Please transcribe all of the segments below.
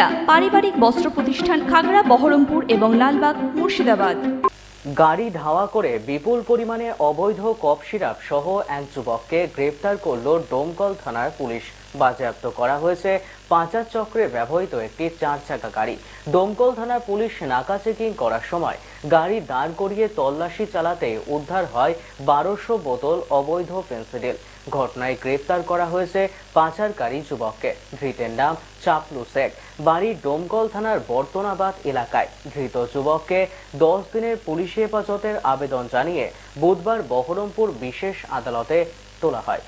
সুনিতা পারিবারিক বস্ত্র প্রতিষ্ঠান খাগড়া, বহরমপুর এবং লালবাগ, মুর্শিদাবাদ। গাড়ি ধাওয়া করে বিপুল পরিমাণে অবৈধ কফ সিরাপ সহ এক যুবককে গ্রেপ্তার করল ডোমকল থানার পুলিশ। বাজেয়াপ্ত করা হয়েছে। পাঁচার চক্রে ব্যবহৃত একটি চার চাকা গাড়ি। দমকল থানার পুলিশ নাকা চেকিং করার সময় গাড়ি দাঁড় করিয়ে তল্লাশি চালাতে উদ্ধার হয় বারোশো বোতল অবৈধ পেন্সিডিল। ঘটনায় গ্রেপ্তার করা হয়েছে পাচারকারী যুবককে। ধৃতের নাম চাপলু শেখ। বাড়ি ডোমকল থানার বর্তনাবাদ এলাকায়। ধৃত যুবককে দশ দিনের পুলিশ হেফাজতের আবেদন জানিয়ে বুধবার বহরমপুর বিশেষ আদালতে তোলা হয়।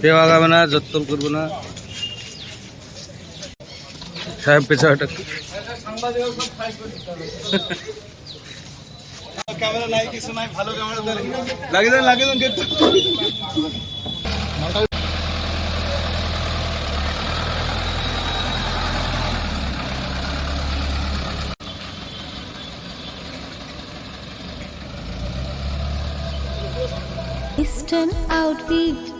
কেউ আগাবে না যত্তর করবে না। সাহেব পেছাটা ক্যামেরা নাই কিছু নাই ভালো ক্যামেরা লাগিয়ে দেন লাগিয়ে দেন ইস্টার্ন আউটফিট